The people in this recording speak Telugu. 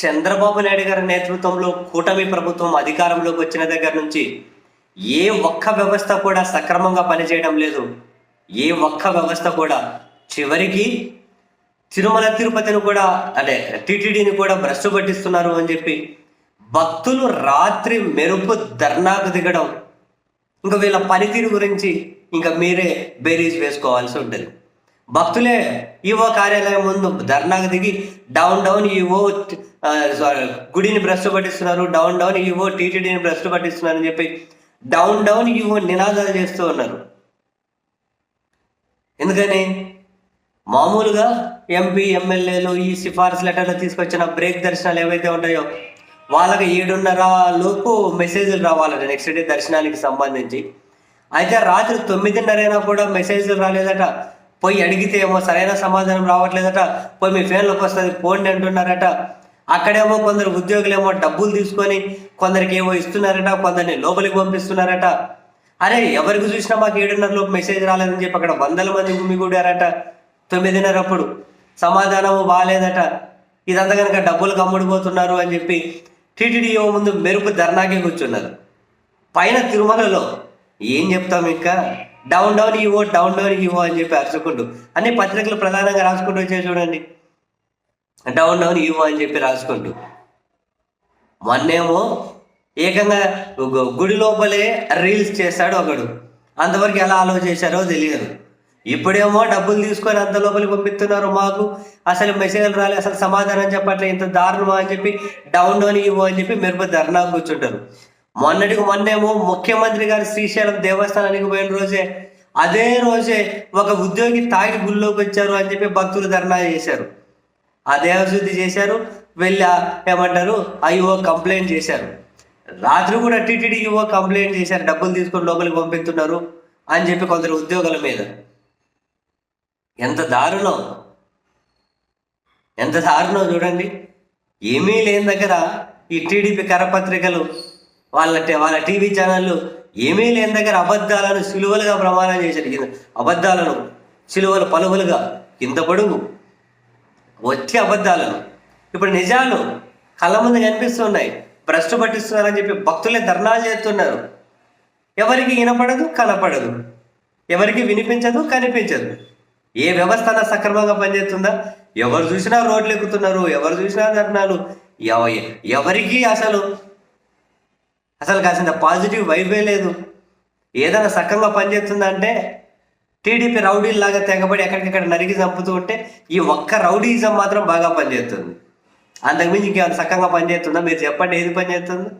చంద్రబాబు నాయుడు గారి నేతృత్వంలో కూటమి ప్రభుత్వం అధికారంలోకి వచ్చిన దగ్గర నుంచి ఏ ఒక్క వ్యవస్థ కూడా సక్రమంగా పనిచేయడం లేదు. ఏ ఒక్క వ్యవస్థ కూడా చివరికి తిరుమల తిరుపతిని కూడా అంటే టీటీడీని కూడా భ్రష్టు పట్టిస్తున్నారు అని చెప్పి భక్తులు రాత్రి మెరుపు ధర్నాకు దిగడం ఇంకా వీళ్ళ పనితీరు గురించి ఇంకా మీరే బేరీజ్ వేసుకోవాల్సి ఉంటుంది. భక్తులే ఈవో కార్యాలయం ముందు ధర్నాకు దిగి డౌన్ డౌన్ ఈవో సారీ, గుడిని భ్రష్టు పట్టిస్తున్నారు డౌన్ డౌన్ ఈవో టీటీడీని భ్రష్టు పట్టిస్తున్నారు అని చెప్పి డౌన్ డౌన్ ఈవో నినాదాలు చేస్తూ ఉన్నారు. ఎందుకని? మామూలుగా ఎంపీ ఎమ్మెల్యేలు ఈ సిఫార్సు లెటర్లు తీసుకొచ్చిన బ్రేక్ దర్శనాలు ఏవైతే ఉంటాయో వాళ్ళకి ఏడున్నర లోపు మెసేజ్లు రావాలట నెక్స్ట్ డే దర్శనానికి సంబంధించి. అయితే రాత్రి తొమ్మిదిన్నర అయినా కూడా మెసేజ్లు రాలేదట. పోయి అడిగితే ఏమో సరైన సమాధానం రావట్లేదట. పోయి మీ ఫోన్లోకి వస్తుంది పోండి అంటున్నారట. అక్కడేమో కొందరు ఉద్యోగులేమో డబ్బులు తీసుకొని కొందరికి ఏమో ఇస్తున్నారట కొందరిని లోపలికి పంపిస్తున్నారట. అరే ఎవరికి చూసినా మాకు ఏడున్నర లోపు మెసేజ్ రాలేదని చెప్పి అక్కడ వందల మంది గుమిగూడారట. తొమ్మిదిన్నర అప్పుడు సమాధానము బాగాలేదట ఇదంతా కనుక డబ్బులు కమ్ముడిపోతున్నారు అని చెప్పి టీటీడీఓ ముందు మెరుపు ధర్నాకే కూర్చున్నారు. పైన తిరుమలలో ఏం చెప్తాం ఇంకా? డౌన్ డౌన్ ఇవో డౌన్ డౌన్ ఇవో అని చెప్పి అరుచుకుంటూ అన్ని పత్రికలు ప్రధానంగా రాసుకుంటూ వచ్చే చూడండి. డౌన్ డౌన్ ఇవో అని చెప్పి రాసుకుంటూ. మొన్నేమో ఏకంగా గుడి లోపలే రీల్స్ చేశాడు ఒకడు. అంతవరకు ఎలా ఆలోచించారో తెలియదు. ఇప్పుడేమో డబ్బులు తీసుకొని అంత లోపలికి పంపిస్తున్నారు మాకు. అసలు మెసేజ్లు రాలే అసలు సమాధానం చెప్పట్లే ఇంత దారుణమా అని చెప్పి డౌన్ డౌన్ ఇవ్వు అని చెప్పి మెరుపు ధర్నా కూర్చుంటారు. మొన్నటికి మొన్నేమో ముఖ్యమంత్రి గారు శ్రీశైలం దేవస్థానానికి పోయిన రోజే అదే రోజే ఒక ఉద్యోగి తాగి గుళ్ళోకి వచ్చారు అని చెప్పి భక్తులు ధర్నా చేశారు. ఆ దేవశుద్ధి చేశారు వెళ్ళి ఏమంటారు అయ్యో కంప్లైంట్ చేశారు. రాత్రి కూడా టీటీడీ ఓ కంప్లైంట్ చేశారు డబ్బులు తీసుకొని లోపలికి పంపిస్తున్నారు అని చెప్పి కొందరు ఉద్యోగుల మీద. ఎంత దారుణం. ఎంత దారుణం చూడండి. ఏమీ లేని దగ్గర ఈ టీడీపీ కరపత్రికలు వాళ్ళ వాళ్ళ టీవీ ఛానళ్ళు ఏమీ లేని దగ్గర అబద్ధాలను సిలువలుగా ప్రమాణం చేశారు. అబద్ధాలను సిలువలు పలువులుగా కింద పొడుగు. వచ్చే అబద్ధాలను. ఇప్పుడు నిజాలు కళ్ళ ముందు కనిపిస్తున్నాయి. భ్రష్టు పట్టిస్తున్నారని చెప్పి భక్తులే ధర్నాలు చేస్తున్నారు. ఎవరికి వినపడదు కనపడదు. ఎవరికి వినిపించదు కనిపించదు. ఏ వ్యవస్థ సక్రమంగా పనిచేస్తుందా? ఎవరు చూసినా రోడ్లు ఎక్కుతున్నారు ఎవరు చూసినా ధర్నాలు. ఎవ- ఎవరికి అసలు అసలు కాసింత పాజిటివ్ వైబే లేదు. ఏదైనా సక్రమంగా పనిచేస్తుందంటే టీడీపీ రౌడీలాగా తెగబడి ఎక్కడికక్కడ నరికి చంపుతూ ఉంటే ఈ ఒక్క రౌడీజం మాత్రం బాగా పనిచేస్తుంది. అంతకుమించి ఇంకేమైనా సక్కంగా పనిచేస్తుందా? మీరు చెప్పండి ఏది పనిచేస్తుంది?